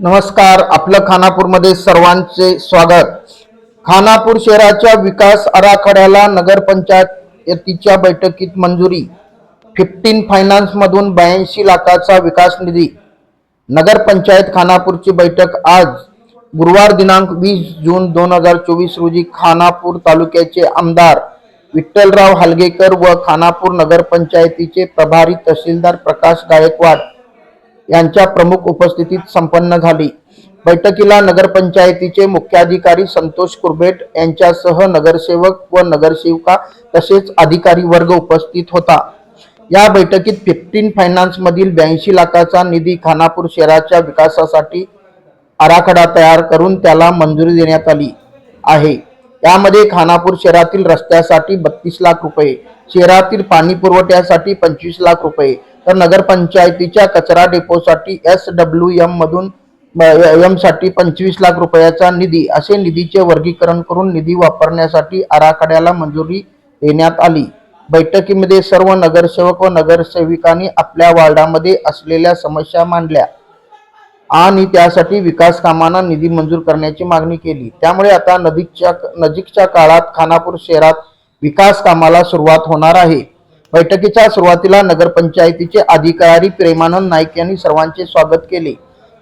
नमस्कार आपलं खानापूरमध्ये सर्वांचे स्वागत. खानापूर शहराच्या विकास आराखड्याला नगरपंचायतीच्या बैठकीत मंजुरी. फिफ्टीन फायनान्समधून ब्याऐंशी लाखाचा विकास निधी. नगरपंचायत खानापूरची बैठक आज गुरुवार दिनांक वीस जून दोन हजार चोवीस रोजी खानापूर तालुक्याचे आमदार विठ्ठलराव हलगेकर व खानापूर नगरपंचायतीचे प्रभारी तहसीलदार प्रकाश गायकवाड यांच्या प्रमुख उपस्थितीत संपन्न झाली. बैठकीला नगरपंचायतीचे मुख्याधिकारी संतोष कुरबेट यांच्यासह नगरसेवक व नगरसेविका तसेच अधिकारी वर्ग उपस्थित होता. या बैठकीत फिफ्टीन फायनान्स मधील ब्याऐंशी लाखाचा निधी खानापूर शहराच्या विकासासाठी आराखडा तयार करून त्याला मंजुरी देण्यात आली आहे. यामध्ये खानापूर शहरातील रस्त्यासाठी बत्तीस लाख रुपये शहरातील पाणी पुरवठ्यासाठी पंचवीस लाख रुपये तर नगरपंचायतीच्या कचरा डेपोसाठी एस डब्ल्यू एम मधून एमसाठी पंचवीस लाख रुपयाचा निधी असे निधीचे वर्गीकरण करून निधी वापरण्यासाठी आराखड्याला मंजुरी देण्यात आली. बैठकीमध्ये सर्व नगरसेवक व नगरसेविकांनी आपल्या वार्डामध्ये असलेल्या समस्या मांडल्या आणि त्यासाठी विकास कामांना निधी मंजूर करण्याची मागणी केली. त्यामुळे आता नदीच्या नजीकच्या काळात खानापूर शहरात विकास कामाला सुरुवात होणार आहे. बैठकीच्या सुरुवातीला नगरपंचायतीचे अधिकारी प्रेमानंद नाईक यांनी सर्वांचे स्वागत केले.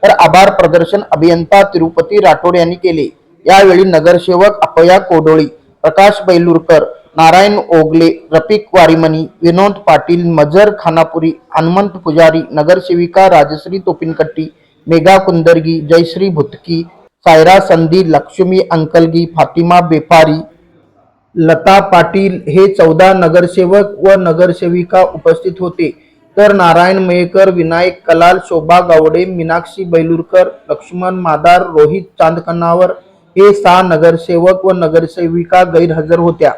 तर आभार प्रदर्शन अभियंता तिरुपती राठोड यांनी केले. यावेळी नगरसेवक अपया कोडोळी प्रकाश बैलूरकर नारायण ओगले रफिक वारिमणी विनोद पाटील मजर खानापुरी हनुमंत पुजारी नगरसेविका राजश्री तोपिनकट्टी मेघा कुंदरगी जयश्री भुतकी सायरा संधी लक्ष्मी अंकलगी फातिमा बेपारी लता पाटील हे चौदा नगरसेवक व नगरसेविका उपस्थित होते. तर नारायण मयेकर विनायक कलाल शोभा गावडे मीनाक्षी बैलूरकर लक्ष्मण मादार रोहित चांदकनावर हे सहा नगरसेवक व नगरसेविका गैरहजर होत्या.